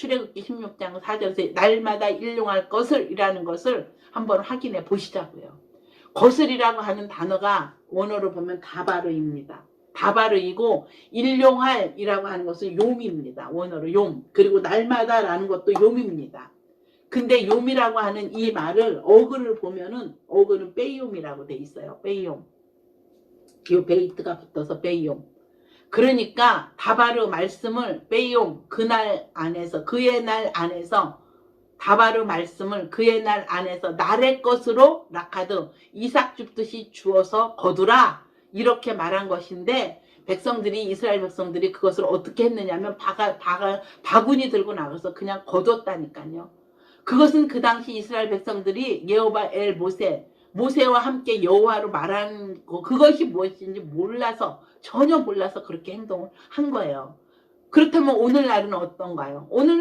출애굽기 16장 4절에서 날마다 일용할 것을 이라는 것을 한번 확인해 보시자고요. 것을이라고 하는 단어가 원어로 보면 다바르입니다. 다바르이고 일용할이라고 하는 것은 용입니다. 원어로 용. 그리고 날마다라는 것도 용입니다. 근데 용이라고 하는 이 말을 어근을 보면은 어근은 빼용이라고 돼 있어요. 빼용. 요 베이트가 붙어서 빼용. 그러니까 다바르 말씀을 빼용 그날 안에서 그의 날 안에서 다바르 말씀을 그의 날 안에서 날의 것으로 라카드 이삭 줍듯이 주어서 거두라 이렇게 말한 것인데 백성들이 이스라엘 백성들이 그것을 어떻게 했느냐면 바가, 바가, 바구니 들고 나가서 그냥 거뒀다니까요. 그것은 그 당시 이스라엘 백성들이 예호바 엘 모세 모세와 함께 여호와로 말한 거 그것이 무엇인지 몰라서 전혀 몰라서 그렇게 행동을 한 거예요. 그렇다면 오늘날은 어떤가요? 오늘